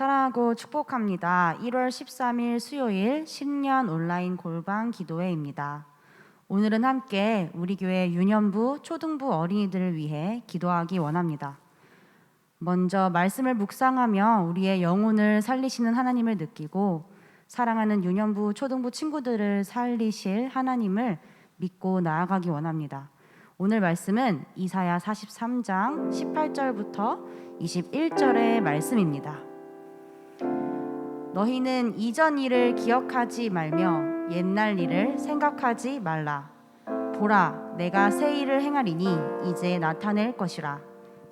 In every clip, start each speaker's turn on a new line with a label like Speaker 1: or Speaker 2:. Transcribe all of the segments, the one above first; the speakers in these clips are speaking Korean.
Speaker 1: 사랑하고 축복합니다. 1월 13일 수요일 신년 온라인 골방 기도회입니다. 오늘은 함께 우리 교회 유년부, 초등부 어린이들을 위해 기도하기 원합니다. 먼저 말씀을 묵상하며 우리의 영혼을 살리시는 하나님을 느끼고 사랑하는 유년부, 초등부 친구들을 살리실 하나님을 믿고 나아가기 원합니다. 오늘 말씀은 이사야 43장 18절부터 21절의 말씀입니다. 너희는 이전 일을 기억하지 말며 옛날 일을 생각하지 말라. 보라, 내가 새 일을 행하리니 이제 나타낼 것이라.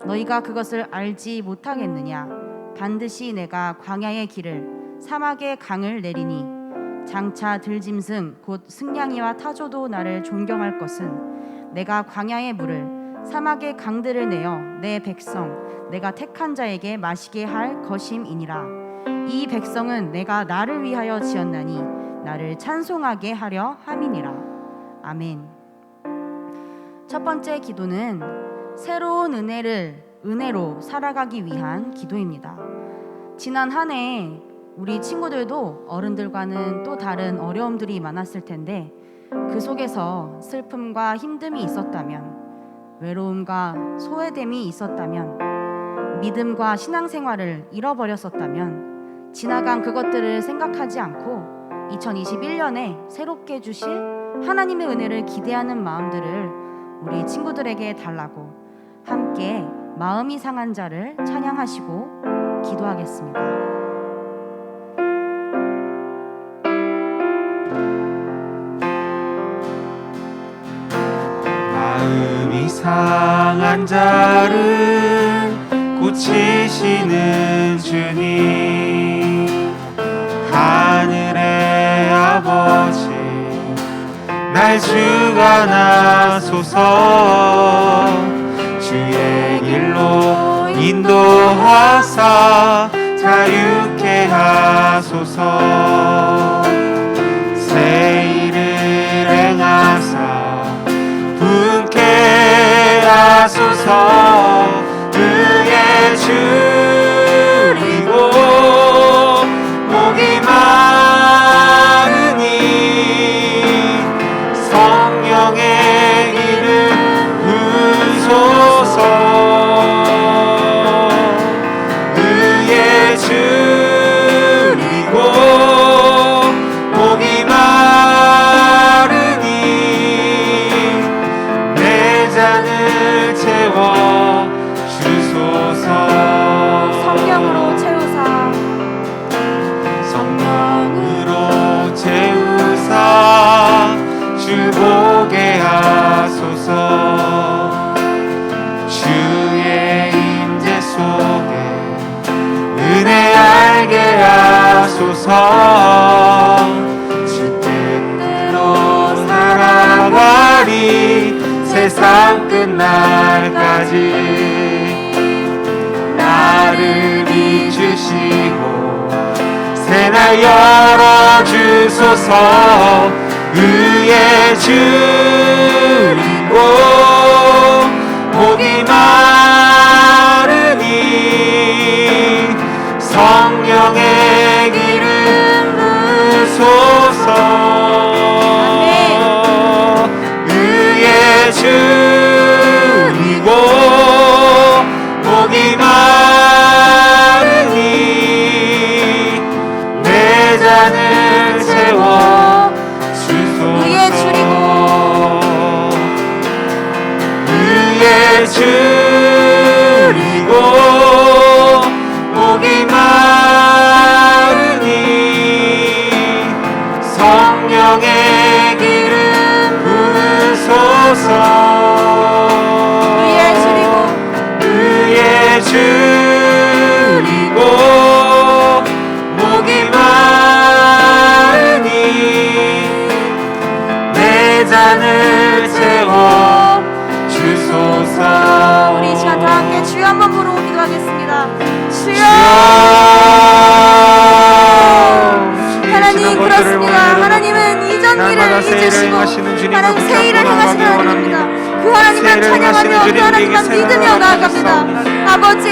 Speaker 1: 너희가 그것을 알지 못하겠느냐? 반드시 내가 광야의 길을 사막의 강을 내리니 장차 들짐승 곧 승냥이와 타조도 나를 존경할 것은 내가 광야의 물을 사막의 강들을 내어 내 백성 내가 택한 자에게 마시게 할 것임이니라 이 백성은 내가 나를 위하여 지었나니 나를 찬송하게 하려 함이니라. 아멘. 첫 번째 기도는 새로운 은혜를 은혜로 살아가기 위한 기도입니다. 지난 한 해 우리 친구들도 어른들과는 또 다른 어려움들이 많았을 텐데 그 속에서 슬픔과 힘듦이 있었다면 외로움과 소외됨이 있었다면 믿음과 신앙생활을 잃어버렸었다면 지나간 그것들을 생각하지 않고 2021년에 새롭게 주실 하나님의 은혜를 기대하는 마음들을 우리 친구들에게 달라고 함께 마음이 상한 자를 찬양하시고 기도하겠습니다.
Speaker 2: 마음이 상한 자를 고치시는 주님 아버지. 날 주가 나소서. 주의 길로 인도하사 자유케 하소서. 새 일을 행하사 분케 하소서. 그의 줄 세상 끝날까지 나를 비추시고 새날 열어주소서 의의 주리고 목이 마르니 성령의 기름 부소서 의의
Speaker 1: 하나님 그렇습니다. 하나님은 이전 일을 잊으시고 하나님 새 일을
Speaker 2: 붙잡고
Speaker 1: 행하시는 하나님입니다.
Speaker 3: 그그
Speaker 2: 새해를
Speaker 3: 찬양하며 그 하나님만 믿으며 나아갑니다 아버지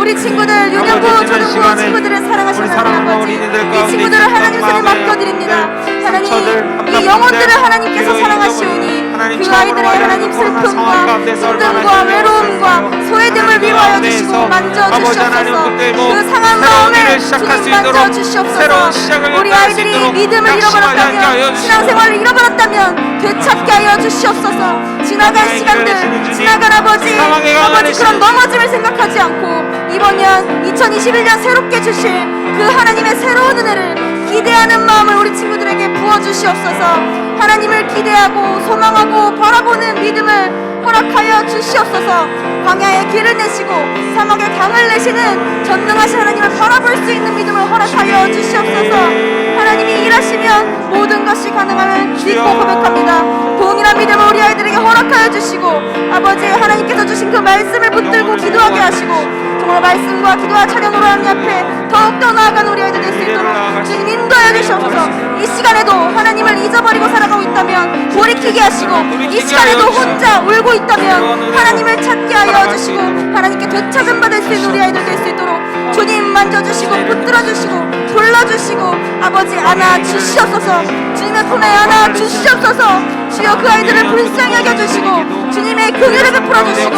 Speaker 3: 우리 친구들 유년부 초등부 친구들을 사랑하시는 하나님 아버지
Speaker 2: 이
Speaker 3: 친구들을 하나님 손에 맡겨드립니다 하나님
Speaker 2: 상처들,
Speaker 3: 이 영혼들을 하나님께서 사랑하시오니
Speaker 2: 하나님
Speaker 3: 그 아이들의 하나님 슬픔과 힘듦과? 외로움과 소외됨을 위로하여 주시고 만져주시옵소서. 뭐그 상한 마음을 주님 만져주시옵소서. 우리 아이들이 믿음을 잃어버렸다면 신앙생활을 잃어버렸다면 되찾게 하여 주시옵소서. 지나간 시간들 지나간 아버지 아버지 그런 넘어짐을 생각하지 않고 이번 년 2021년 새롭게 주실 그 하나님의 새로운 은혜를 기대하는 마음을 우리 친구들에게 부어주시옵소서. 하나님을 기대하고 소망하고 바라보는 믿음을 허락하여 주시옵소서. 광야의 길을 내시고 사막의 강을 내시는 전능하신 하나님을 바라볼 수 있는 믿음을 허락하여 주시옵소서. 하나님이 일하시면 모든 것이 가능함을 믿고 고백합니다. 동일한 믿음을 우리 아이들에게 허락하여 주시고 아버지 하나님께서 주신 그 말씀을 붙들고 기도하게 하시고 정말 말씀과 기도와 찬양으로 하나님 앞에 더욱더 나아가는 우리 아이들 될수 있도록 주님 인도하여 주시옵소서. 이 시간에도 하나님을 잊어버리고 살아가고 있다면 돌이키게 하시고 이 시간에도 혼자 울고 있다면 하나님을 찾게 하여 주시고 하나님께 되찾음 받을 수 있는 우리 아이들 될 수 있도록 주님 만져주시고 붙들어 주시고 불러주시고 아버지 안아 주시옵소서. 주님의 품에 안아 주시옵소서. 주여 그 아이들을 불쌍히 여겨주시고 주님의 긍휼을 베풀어 주시고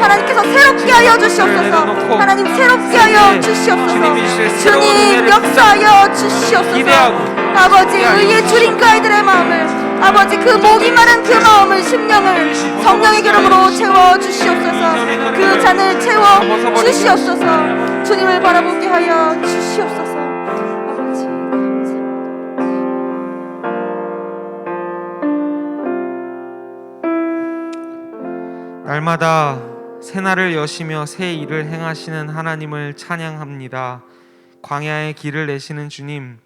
Speaker 3: 하나님께서 새롭게 하여 주시옵소서. 하나님 새롭게 하여 주시옵소서. 주님 역사하여 주시옵소서. 아버지 의의 주린 그 아이들의 마음을 아버지 그 목이 마른 그 마음을 심령을 성령의 기름으로 채워 주시옵소서. 그 잔을 채워 주시옵소서. 주님을 바라보게 하여 주시옵소서. 아버지
Speaker 2: 날마다 새날을 여시며 새 일을 행하시는 하나님을 찬양합니다. 광야의 길을 내시는 주님,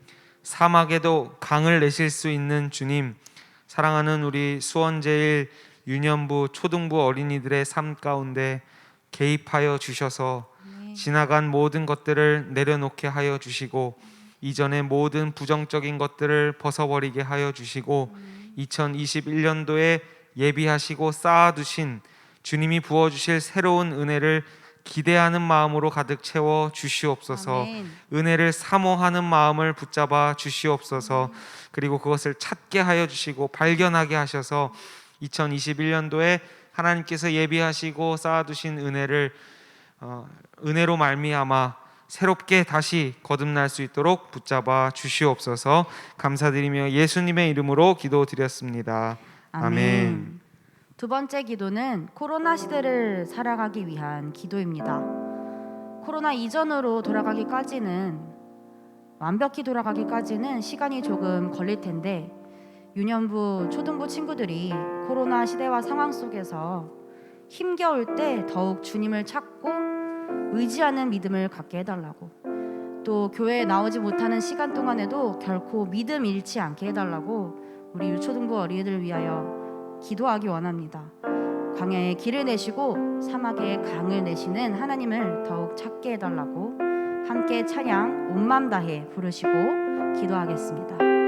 Speaker 2: 사막에도 강을 내실 수 있는 주님, 사랑하는 우리 수원제일 유년부 초등부 어린이들의 삶 가운데 개입하여 주셔서 지나간 모든 것들을 내려놓게 하여 주시고 이전의 모든 부정적인 것들을 벗어버리게 하여 주시고 2021년도에 예비하시고 쌓아두신 주님이 부어주실 새로운 은혜를 기대하는 마음으로 가득 채워 주시옵소서.
Speaker 3: 아멘.
Speaker 2: 은혜를 사모하는 마음을 붙잡아 주시옵소서. 그리고 그것을 찾게 하여 주시고 발견하게 하셔서 2021년도에 하나님께서 예비하시고 쌓아두신 은혜를 어, 은혜로 말미암아 새롭게 다시 거듭날 수 있도록 붙잡아 주시옵소서. 감사드리며 예수님의 이름으로 기도드렸습니다. 아멘.
Speaker 3: 두 번째 기도는 코로나 시대를 살아가기 위한 기도입니다. 코로나 이전으로 돌아가기까지는 완벽히 돌아가기까지는 시간이 조금 걸릴 텐데 유년부 초등부 친구들이 코로나 시대와 상황 속에서 힘겨울 때 더욱 주님을 찾고 의지하는 믿음을 갖게 해달라고 또 교회에 나오지 못하는 시간 동안에도 결코 믿음 잃지 않게 해달라고 우리 유초등부 어린이들을 위하여 기도하기 원합니다. 광야의 길을 내시고 사막의 강을 내시는 하나님을 더욱 찾게 해달라고 함께 찬양 온맘 다해 부르시고 기도하겠습니다.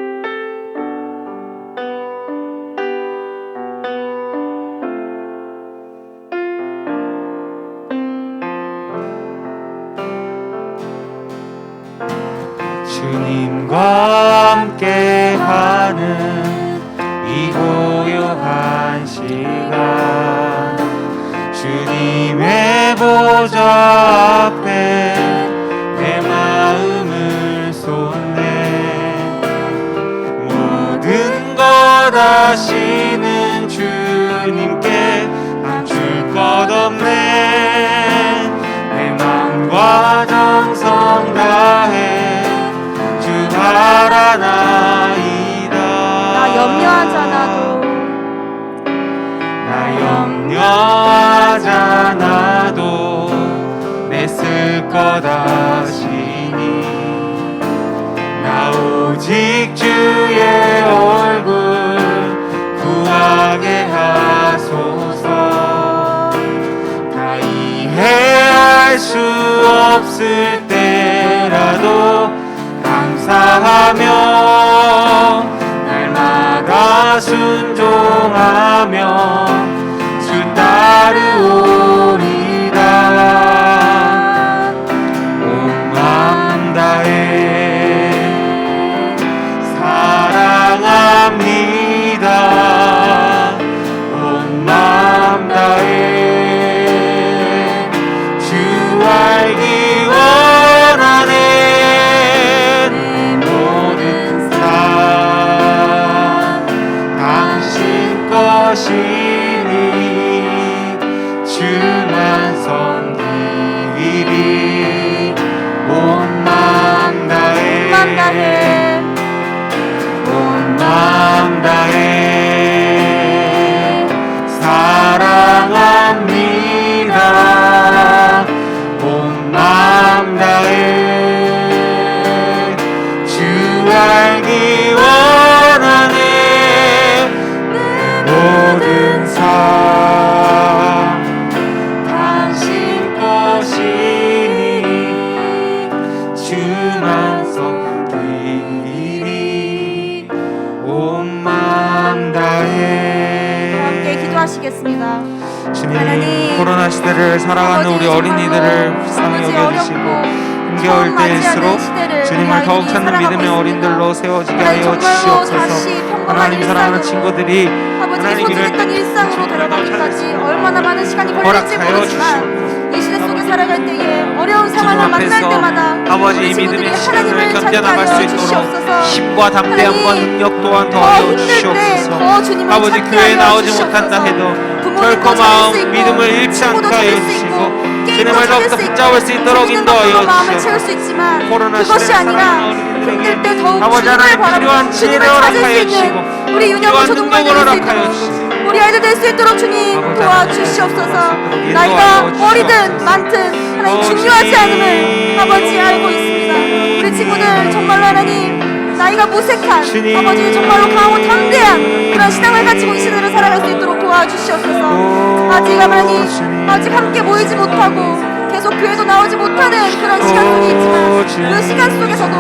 Speaker 2: 마음과 정성 다해 주 바라나이다.
Speaker 3: 나 염려하지 않아도.
Speaker 2: 나 염려하지 않아 수 없을 때라도 감사하며 날마다 순종하며 주 따르오
Speaker 3: 아버지
Speaker 2: 우리 어린이들을 불쌍히 여겨주시고 힘겨울 때일수록 주님을 더욱 찾는 믿음의. 어린들로 세워지게 하여 주시옵소서 하나님 사랑하는 친구들이 하나님 때
Speaker 3: 일상으로 돌아가기까지 얼마나 많은 시간이 걸릴지 모르지만 이 시대 속에 살아갈 때에 어려운 상황을 만날 때마다
Speaker 2: 아버지 이 믿음의 시간을 견뎌나갈 수 있도록
Speaker 3: 주시옵소서.
Speaker 2: 힘과 담대함과 능력 또한
Speaker 3: 더
Speaker 2: 주시옵소서
Speaker 3: 더 주님을
Speaker 2: 아버지 교회에 나오지
Speaker 3: 주시옵소서.
Speaker 2: 못한다 해도 결코 마음 믿음을 잃지 않게 하여 주시고
Speaker 3: 수 있고,
Speaker 2: 붙잡을 수 있도록 인도하여 주시옵소서 코로나
Speaker 3: 그것이 아니라 힘들 때 더욱
Speaker 2: 아버지 하나님 필요한 지혜를
Speaker 3: 찾을 수
Speaker 2: 허락하여
Speaker 3: 있는
Speaker 2: 주시고
Speaker 3: 우리 될수
Speaker 2: 허락하여 주시고
Speaker 3: 우리 아이들 될 수 있도록 주님 도와주시옵소서 나이가 어리든. 많든 하나님
Speaker 2: 어,
Speaker 3: 중요하지
Speaker 2: 주님.
Speaker 3: 않음을 아버지 알고 있습니다 우리 친구들 정말로 하나님 나이가 무색한
Speaker 2: 주님.
Speaker 3: 아버지 정말로 강하고 담대한 그런 신앙을 가지고 이 시대를 살아갈 수 있도록 도와주시옵소서
Speaker 2: 오,
Speaker 3: 아직
Speaker 2: 주님.
Speaker 3: 아직 함께 모이지 못하고 계속 교회도 나오지 못하는 그런 시간 속에
Speaker 2: 오,
Speaker 3: 있지만. 그 시간 속에서도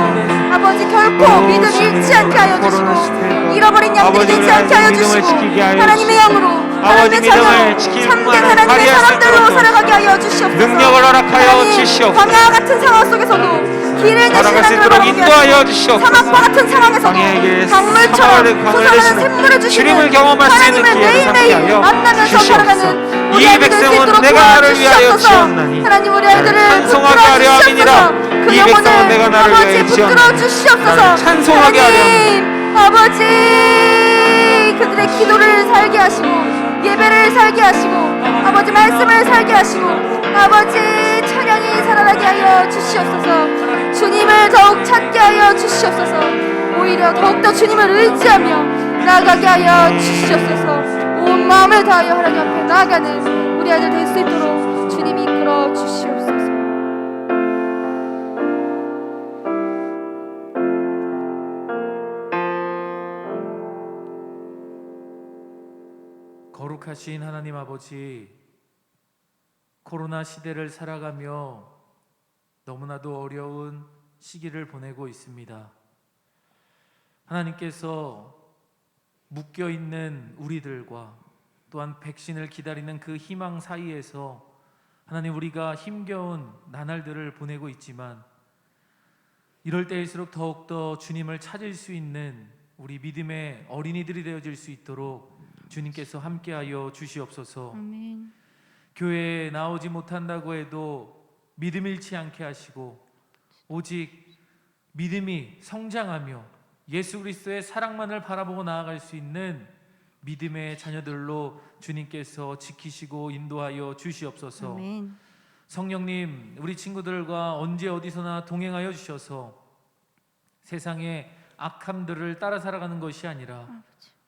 Speaker 3: 아버지 결코
Speaker 2: 오,
Speaker 3: 믿음. 잃지 않게 하여 주시고 잃어버린 양들이 되지 않게 하여 주시고 하나님의 영으로
Speaker 2: 아버지
Speaker 3: 하나님의
Speaker 2: 지킬
Speaker 3: 참된 하나님의 사람들로 살아가게 하여 주시옵소서
Speaker 2: 능력을 허락하여 주시옵소서.
Speaker 3: 광야 같은 상황 속에서도 길을
Speaker 2: 살아갈 수 있도록 인도하여 주시옵소서.
Speaker 3: 사막과 같은
Speaker 2: 길,
Speaker 3: 강물처럼
Speaker 2: 내시는
Speaker 3: 샘물을 주시는 하나님을 매일매일 만나면서. 살아가는 우리
Speaker 2: 이 백성은 내가 나를 위하여. 지었나니
Speaker 3: 하나님 우리 아이들을
Speaker 2: 찬송하게 하려 함이니라.
Speaker 3: 그
Speaker 2: 이 백성은 내가 나를 위하여 지었나니 찬송하게 하려
Speaker 3: 하나님 아버지 그들의 기도를 살게 하시고 예배를 살게 하시고 아버지 말씀을 살게 하시고 아버지 찬양이 살아나게 하여 주시옵소서 주님을 더욱 찾게 하여 주시옵소서. 오히려 더욱더 주님을 의지하며 나아가게 하여 주시옵소서. 온 마음을 다하여 하나님 앞에 나아가는 우리 아이들 될 수 있도록 주님이 이끌어 주시옵소서.
Speaker 4: 거룩하신 하나님 아버지, 코로나 시대를 살아가며 너무나도 어려운 시기를 보내고 있습니다. 하나님께서 묶여 있는 우리들과 또한 백신을 기다리는 그 희망 사이에서 하나님 우리가 힘겨운 나날들을 보내고 있지만 이럴 때일수록 더욱더 주님을 찾을 수 있는 우리 믿음의 어린이들이 되어질 수 있도록 주님께서 함께하여 주시옵소서.
Speaker 3: 아멘
Speaker 4: 교회에 나오지 못한다고 해도 믿음 잃지 않게 하시고 오직 믿음이 성장하며 예수 그리스도의 사랑만을 바라보고 나아갈 수 있는 믿음의 자녀들로 주님께서 지키시고 인도하여 주시옵소서.
Speaker 3: 아멘
Speaker 4: 성령님, 우리 친구들과 언제 어디서나 동행하여 주셔서 세상의 악함들을 따라 살아가는 것이 아니라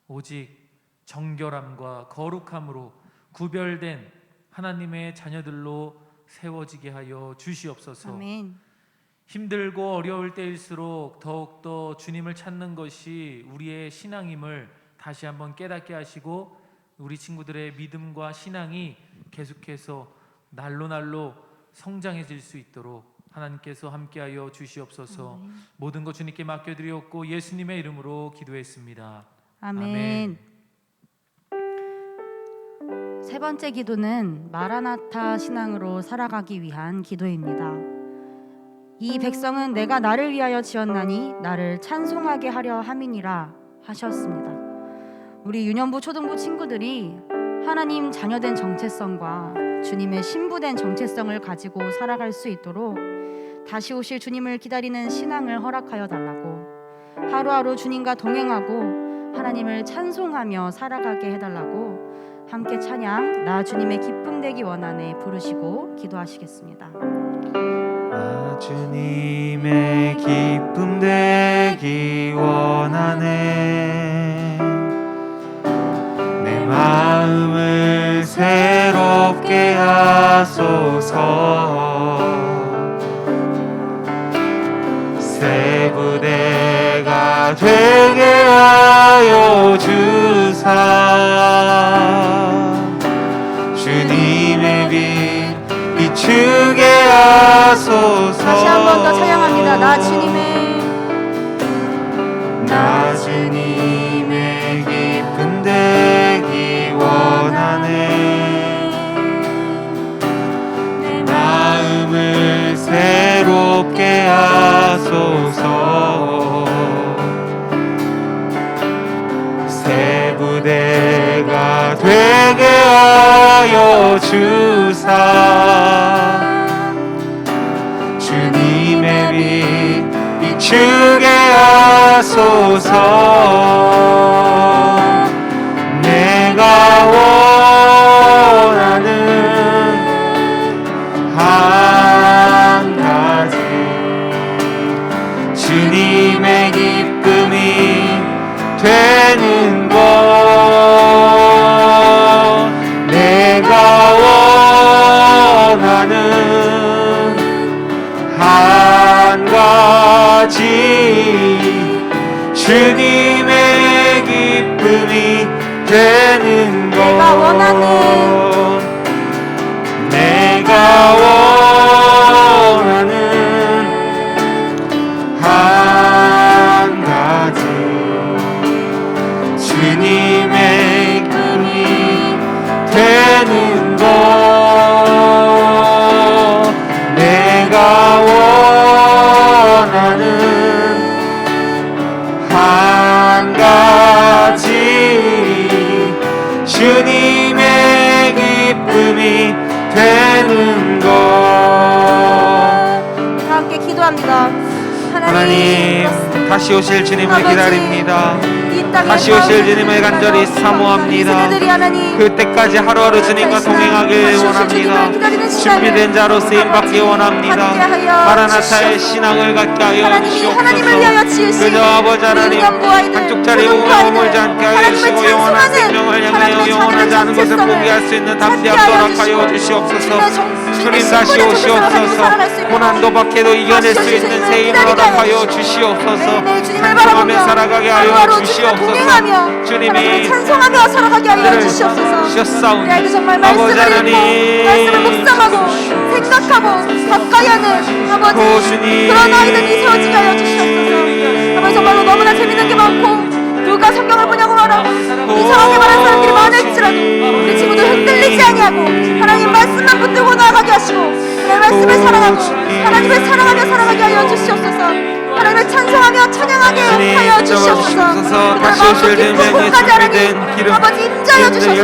Speaker 4: 오직 정결함과 거룩함으로 구별된 하나님의 자녀들로 세워지게 하여 주시옵소서.
Speaker 3: 아멘
Speaker 4: 힘들고 어려울 때일수록 더욱더 주님을 찾는 것이 우리의 신앙임을 다시 한번 깨닫게 하시고 우리 친구들의 믿음과 신앙이 계속해서 날로 날로 성장해질 수 있도록 하나님께서 함께하여 주시옵소서. 모든 것 주님께 맡겨드리옵고 예수님의 이름으로 기도했습니다.
Speaker 3: 아멘.
Speaker 4: 아멘.
Speaker 3: 세 번째 기도는 마라나타 신앙으로 살아가기 위한 기도입니다. 이 백성은 내가 나를 위하여 지었나니 나를 찬송하게 하려 함이니라 하셨습니다. 우리 유년부 초등부 친구들이 하나님 자녀된 정체성과 주님의 신부된 정체성을 가지고 살아갈 수 있도록 다시 오실 주님을 기다리는 신앙을 허락하여 달라고 하루하루 주님과 동행하고 하나님을 찬송하며 살아가게 해달라고 함께 찬양 나 주님의 기쁨 되기 원하네 부르시고 기도하시겠습니다.
Speaker 2: 나 주님의 기쁨 되기 원하네 내 마음을 새롭게 하소서 새 부대가 되게 하여 주사 주님의 빛 비추게 하소서
Speaker 3: 다시 한 번 더 찬양합니다. 나 주님의
Speaker 2: 되 기쁨이 되는
Speaker 3: 것다 함께 기도합니다.
Speaker 2: 하나님 다시 오실 주님을
Speaker 3: 아버지,
Speaker 2: 기다립니다. 다시 오실 주님을 간절히 사모합니다. 그때까지 하루하루 주님과 동행하길 원합니다. 준비된 자로 쓰임 받기 원합니다. 마라나타의 신앙을 갖게 하여 주시옵소서.
Speaker 3: 지으신
Speaker 2: 그저 아버지 하나님 한쪽 자리에 머물지 않게 하여 주시고 영원한 생명을 향하여 영원하지 않은 것을 포기할 수 있는 담대함
Speaker 3: 하여
Speaker 2: 허락하여 주시옵소서.
Speaker 3: 주님
Speaker 2: 다시 오시옵소서. 고난도 박해도 이겨낼 수 있는 새 힘을 허락하여
Speaker 3: 하여
Speaker 2: 주시옵소서
Speaker 3: 매일매일 주님을 바라보며
Speaker 2: 살아가게 하여 주시옵소서. 주님이
Speaker 3: 찬송하며 살아가게 하여 주시옵소서.
Speaker 2: 주셨사오니
Speaker 3: 정말 말씀을 읽고 말씀을 묵상하고 생각하고 가까이 하는 아버지. 그런 아이들이 세워지게 하여 주시옵소서. 아버지 정말로 너무나 재밌는 게 많고 누가 성경을 보냐고 말하고 이상하게 말하는 사람들이 많을지라도 우리 친구들 흔들리지 아니하고 하나님 말씀만 붙들고 나아가게 하시고 하나님 말씀을
Speaker 2: 오,
Speaker 3: 사랑하고. 하나님을 사랑하며 살아가게 하여 주시옵소서 하나님을 찬송하며 찬양하게 하여 주시옵소서.
Speaker 2: 다시 오실
Speaker 3: 곳까지
Speaker 2: 준비된 기름,
Speaker 3: 아버지 임자여 주셔서.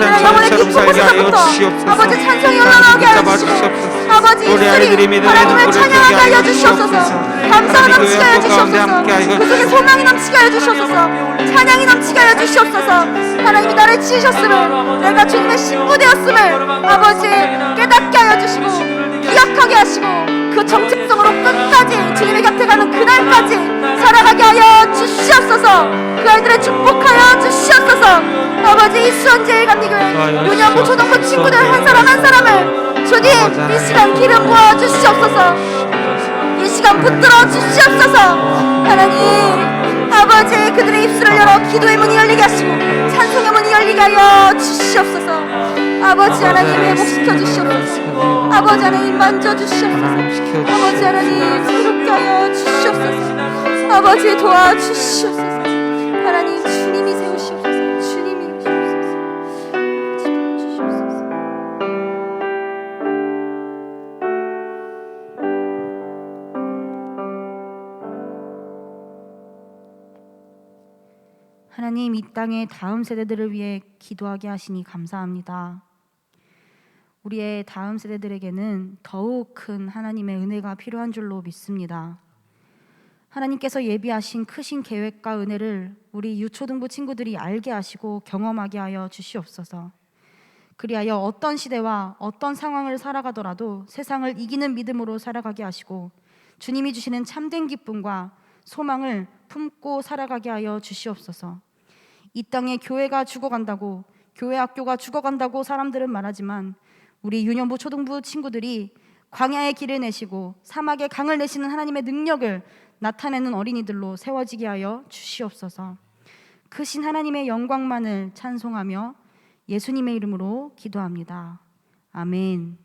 Speaker 2: 하여
Speaker 3: 곳에서부터
Speaker 2: 주시옵소서.
Speaker 3: 아버지 찬송이 흘러나오게 하여
Speaker 2: 주시옵소서.
Speaker 3: 아버지 입술이 하나님을 찬양하게 하여 주시옵소서. 감사가 넘치게 하여 주시옵소서. 그 속에 소망이 넘치게 하여 주시옵소서. 찬양이 넘치게 하여 주시옵소서. 하나님이 나를 지으셨음을 내가 주님의 신부 되었음을 아버지 깨닫게 하여 주시고 기억하게 하시고 그 정체성으로 끝까지 주님의 곁에 가는 그날까지 살아가게 하여 주시옵소서. 그 아이들을 축복하여 주시옵소서. 아버지 이수원 제일감리교회 유년부 초등부 친구들 한 사람 한 사람을 주님. 이 시간 기름 부어 주시옵소서. 이 시간 붙들어 주시옵소서. 하나님 아버지 그들의 입술을 열어 기도의 문이 열리게 하시고 찬송의 문이 열리게 하여 주시옵소서 아버지 하나님 회복시켜 주시옵소서. 아버지 하나님 만져 주시옵소서. 아버지 하나님 새롭게 하여 주시옵소서. 아버지 도와주시옵소서. 하나님 주님이 세우시옵소서. 주님이 이루시옵소서. 아버지 도와주시옵소서. 하나님 이 땅의 다음 세대들을 위해 기도하게 하시니 감사합니다. 우리의 다음 세대들에게는 더욱 큰 하나님의 은혜가 필요한 줄로 믿습니다. 하나님께서 예비하신 크신 계획과 은혜를 우리 유초등부 친구들이 알게 하시고 경험하게 하여 주시옵소서.
Speaker 1: 그리하여 어떤 시대와 어떤 상황을 살아가더라도 세상을 이기는 믿음으로 살아가게 하시고 주님이 주시는 참된 기쁨과 소망을 품고 살아가게 하여 주시옵소서. 이 땅에 교회가 죽어간다고 교회 학교가 죽어간다고 사람들은 말하지만 우리 유년부 초등부 친구들이 광야의 길을 내시고 사막의 강을 내시는 하나님의 능력을 나타내는 어린이들로 세워지게 하여 주시옵소서. 그 크신 하나님의 영광만을 찬송하며 예수님의 이름으로 기도합니다. 아멘.